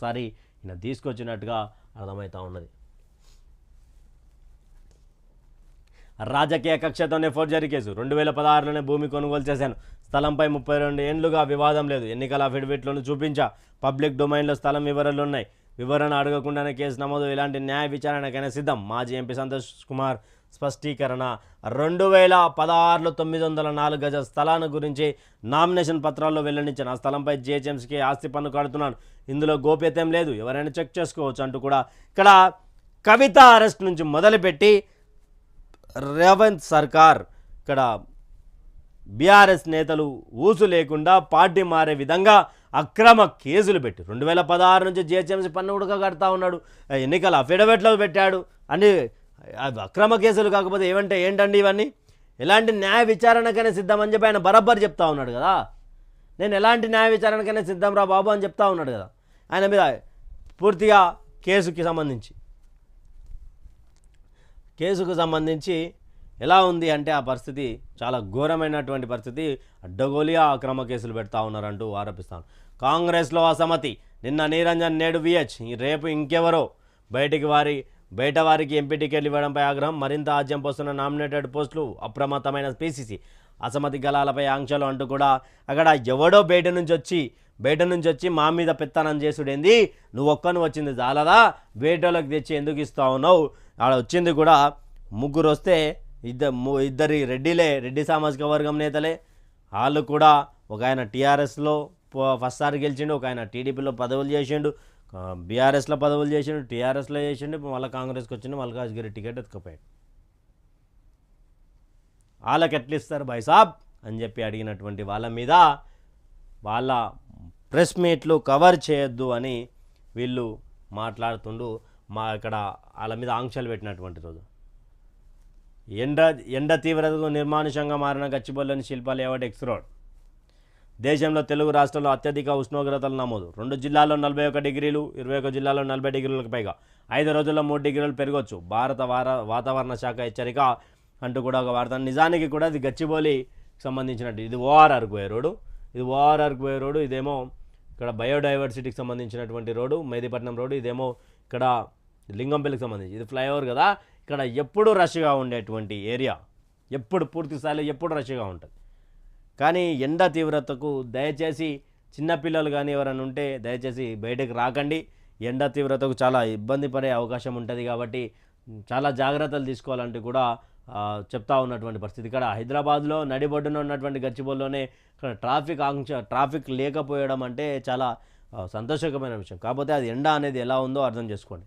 మరోసారి ఈయన తీసుకొచ్చినట్టుగా అర్థమవుతా ఉన్నది. రాజకీయ కక్షతోనే ఫోర్జరీ కేసు. రెండు వేల పదహారులోనే భూమి కొనుగోలు చేశాను. స్థలంపై ముప్పై రెండు ఏండ్లుగా వివాదం లేదు. ఎన్నికల అఫిడవిట్లను చూపించా. పబ్లిక్ డొమైన్లో స్థలం వివరాలు ఉన్నాయి. వివరణ అడగకుండానే కేసు నమోదు. ఇలాంటి న్యాయ విచారణకైనా సిద్ధం. మాజీ ఎంపీ సంతోష్ కుమార్ స్పష్టీకరణ. రెండు వేల పదహారులో తొమ్మిది వందల నాలుగు గజ స్థలాన్ని గురించి నామినేషన్ పత్రాల్లో వెల్లడించిన ఆ స్థలంపై జిహెచ్ఎంసీకి ఆస్తి పన్ను కడుతున్నాను. ఇందులో గోప్యత ఏం లేదు. ఎవరైనా చెక్ చేసుకోవచ్చు అంటూ కూడా ఇక్కడ కవిత అరెస్ట్ నుంచి మొదలుపెట్టి రేవంత్ సర్కార్ ఇక్కడ బీఆర్ఎస్ నేతలు ఊసు లేకుండా పార్టీ మారే విధంగా అక్రమ కేసులు పెట్టి రెండు వేల పదహారు నుంచి జిహెచ్ఎంసీ పన్ను ఉడక కడతా ఉన్నాడు. ఎన్నికల అఫిడవిట్లో పెట్టాడు. అని అవి అక్రమ కేసులు కాకపోతే ఏమంటే ఏంటండి ఇవన్నీ? ఎలాంటి న్యాయ విచారణకైనా సిద్ధమని చెప్పి ఆయన బరబ్బర్ చెప్తా ఉన్నాడు కదా. నేను ఎలాంటి న్యాయ విచారణకైనా సిద్ధం రా బాబు అని చెప్తా ఉన్నాడు కదా. ఆయన మీద పూర్తిగా కేసుకి సంబంధించి. కేసుకు సంబంధించి ఎలా ఉంది అంటే ఆ పరిస్థితి చాలా ఘోరమైనటువంటి పరిస్థితి. అడ్డగోలిగా అక్రమ కేసులు పెడతా ఉన్నారంటూ ఆరోపిస్తాను. కాంగ్రెస్లో అసమ్మతి. నిన్న నీరంజన్ నేడు విహెచ్ రేపు ఇంకెవరో బయటికి వారి బయట వారికి ఎంపీ టికెట్లు ఇవ్వడంపై ఆగ్రహం మరింత ఆజ్యం పోస్తున్న నామినేటెడ్ పోస్టులు అప్రమత్తమైన పీసీసీ. అసమతి గలాలపై ఆంక్షలు అంటూ కూడా అక్కడ ఎవడో బయట నుంచి వచ్చి బయట నుంచి వచ్చి మా మీద పెత్తనం చేసుడేంది? నువ్వు ఒక్కను వచ్చింది చాలదా? బయటలోకి తెచ్చి ఎందుకు ఇస్తా ఉన్నావు ఆడ వచ్చింది కూడా ముగ్గురు వస్తే ఇద్దరు ము- ఇద్దరి రెడ్డిలే రెడ్డి సామాజిక వర్గం నేతలే. వాళ్ళు కూడా ఒక ఆయన టీఆర్ఎస్లో ఫస్ట్ సారి గెలిచిండు ఒక ఆయన టీడీపీలో పదవులు చేసిండు బీఆర్ఎస్లో పదవులు చేసిండు టీఆర్ఎస్లో చేసిండు మళ్ళీ కాంగ్రెస్కి వచ్చిండు మల్కాజ్గిరి టికెట్ ఎత్తుకుపోయాడు. వాళ్ళకి ఎట్లా ఇస్తారు భాయ్ సాబ్? అని చెప్పి అడిగినటువంటి వాళ్ళ మీద వాళ్ళ ప్రెస్ మీట్లు కవర్ చేయొద్దు అని వీళ్ళు మాట్లాడుతుండు. మా ఇక్కడ వాళ్ళ మీద ఆంక్షలు పెట్టినటువంటి రోజు. ఎండ ఎండ తీవ్రతకు నిర్మానుషంగా మారిన గచ్చిబొల్లని శిల్పాలు ఏవటి ఎక్స్ రోడ్. దేశంలో తెలుగు రాష్ట్రాల్లో అత్యధిక ఉష్ణోగ్రతలు నమోదు. రెండు జిల్లాల్లో నలభై ఒక డిగ్రీలు ఇరవై ఒక జిల్లాలో నలభై డిగ్రీలకు పైగా. ఐదు రోజుల్లో మూడు డిగ్రీలు పెరగవచ్చు భారత వార వాతావరణ శాఖ హెచ్చరిక అంటూ కూడా ఒక వార్త. నిజానికి కూడా ఇది గచ్చిబౌలికి సంబంధించినట్టు. ఇది ఓఆర్ఆర్కు పోయే రోడ్డు. ఇది ఓఆర్ఆర్కు పోయే రోడ్డు. ఇదేమో ఇక్కడ బయోడైవర్సిటీకి సంబంధించినటువంటి రోడ్డు. మెహదీపట్నం రోడ్డు. ఇదేమో ఇక్కడ లింగంపల్లికి సంబంధించి. ఇది ఫ్లైఓవర్ కదా. ఇక్కడ ఎప్పుడు రష్గా ఉండేటువంటి ఏరియా. ఎప్పుడు పూర్తి స్థాయిలో ఎప్పుడు రష్గా ఉంటుంది. కానీ ఎండ తీవ్రతకు దయచేసి చిన్నపిల్లలు కానీ ఎవరైనా ఉంటే దయచేసి బయటకు రాకండి. ఎండ తీవ్రతకు చాలా ఇబ్బంది పడే అవకాశం ఉంటుంది కాబట్టి చాలా జాగ్రత్తలు తీసుకోవాలంటే కూడా చెప్తా ఉన్నటువంటి పరిస్థితి. ఇక్కడ హైదరాబాద్లో నడిబొడ్డున ఉన్నటువంటి గచ్చిబోల్లోనే ఇక్కడ ట్రాఫిక్ ఆంక్ష ట్రాఫిక్ లేకపోయడం అంటే చాలా సంతోషకరమైన విషయం. కాకపోతే అది ఎండ అనేది ఎలా ఉందో అర్థం చేసుకోండి.